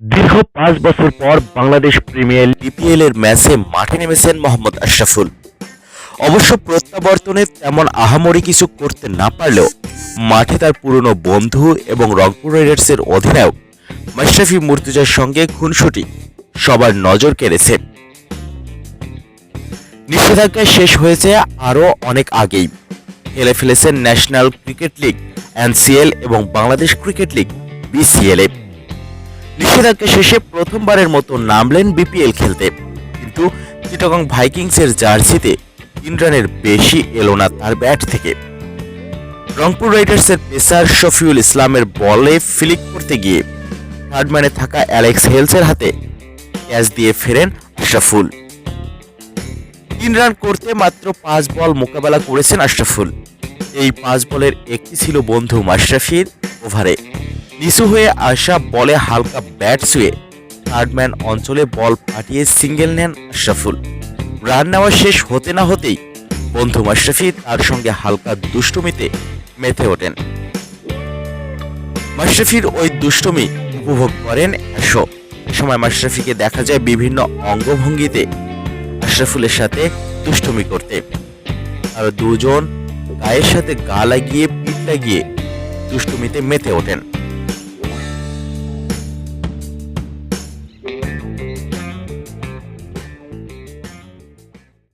দীর্ঘ পাঁচ বছর পর বাংলাদেশ প্রিমিয়ার বিপিএল এর ম্যাচে মাঠে নেমেছেন মোহাম্মদ আশরাফুল। অবশ্য প্রত্যাবর্তনে তেমন আহামরি কিছু করতে না পারলেও মাঠে তার পুরনো বন্ধু এবং রংপুর রাইডার্সের অধিনায়ক মাশরাফি মুর্তুজার সঙ্গে খুনসুটি সবার নজর কেড়েছে। নিষেধাজ্ঞা শেষ হয়েছে আরও অনেক আগেই। খেলে ফেলেছেন ন্যাশনাল ক্রিকেট লিগ, এনসিএল এবং বাংলাদেশ ক্রিকেট লিগ, বিসিএল এ। নিষেধাজ্ঞা শেষে প্রথমবারের মতো নামলেন বিপিএল খেলতে। কিন্তু চিটাগং ভাইকিংসের জার্সিতে তিন রানের বেশি এলো না তার ব্যাট থেকে। রংপুর রাইডার্সের পেসার শফিউল ইসলামের বলে ফিলিক করতে গিয়ে থার্ডম্যানে থাকা অ্যালেক্স হেলসের হাতে ক্যাচ দিয়ে ফেরেন আশরাফুল। তিন রান করতে মাত্র পাঁচ বল মোকাবেলা করেছেন আশরাফুল। এই পাঁচ বলের একটি ছিল বন্ধু মাশরাফির ওভারে। নিচু হয়ে আসা বলে হালকা ব্যাট ছুঁয়ে থার্ডম্যান অঞ্চলে বল পাঠিয়ে সিঙ্গেল নেন আশরাফুল। রান নেওয়া শেষ হতে না হতেই বন্ধু মাশরাফি তার সঙ্গে হালকা দুষ্টুমিতে মেতে ওঠেন। মাশরাফির ওই দুষ্টুমি উপভোগ করেন অ্যাশো সময় মাশরাফিকে দেখা যায় বিভিন্ন অঙ্গভঙ্গিতে আশরাফুলের সাথে দুষ্টুমি করতে। আর দুজন গায়ের সাথে গা লাগিয়ে পিঠ লাগিয়ে দুষ্টুমিতে মেতে ওঠেন।